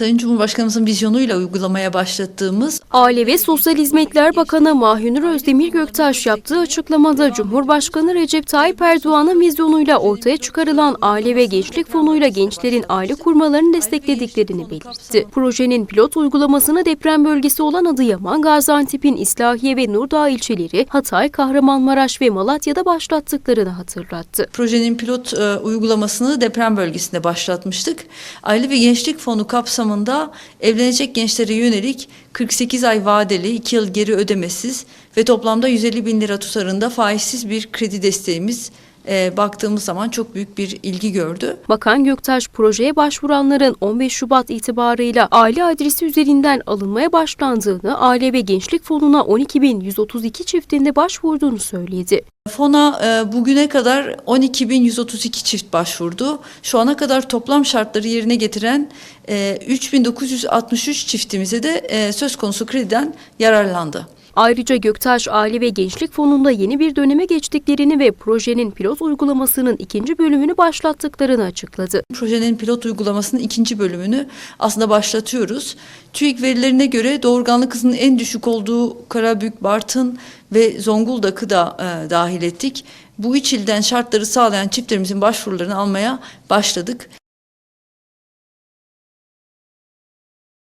Sayın Cumhurbaşkanımızın vizyonuyla uygulamaya başlattığımız Aile ve Sosyal Hizmetler Bakanı Mahinur Özdemir Göktaş yaptığı açıklamada Cumhurbaşkanı Recep Tayyip Erdoğan'ın vizyonuyla ortaya çıkarılan Aile ve Gençlik Fonu'yla gençlerin aile kurmalarını desteklediklerini belirtti. Projenin pilot uygulamasını deprem bölgesi olan Adıyaman, Gaziantep'in İslahiye ve Nurdağ ilçeleri, Hatay, Kahramanmaraş ve Malatya'da başlattıklarını hatırlattı. projenin pilot e, uygulamasını deprem bölgesinde başlatmıştık. Aile ve Gençlik Fonu kapsamında evlenecek gençlere yönelik 48 ay vadeli, 2 yıl geri ödemesiz ve toplamda 150 bin lira tutarında faizsiz bir kredi desteğimiz e, baktığımız zaman çok büyük bir ilgi gördü. Bakan Göktaş projeye başvuranların 15 Şubat itibarıyla aile adresi üzerinden alınmaya başlandığını, Aile ve Gençlik Fonu'na 12.132 çiftinde başvurduğunu söyledi. Fona e, bugüne kadar 12.132 çift başvurdu. Şu ana kadar toplam şartları yerine getiren e, 3.963 çiftimize de e, söz konusu krediden yararlandı. Ayrıca Göktaş Aile ve Gençlik Fonu'nda yeni bir döneme geçtiklerini ve projenin pilot uygulamasının ikinci bölümünü başlattıklarını açıkladı. Projenin pilot uygulamasının ikinci bölümünü aslında başlatıyoruz. TÜİK verilerine göre doğurganlık hızının en düşük olduğu Karabük, Bartın ve Zonguldak'ı da e, dahil ettik. Bu üç ilden şartları sağlayan çiftlerimizin başvurularını almaya başladık.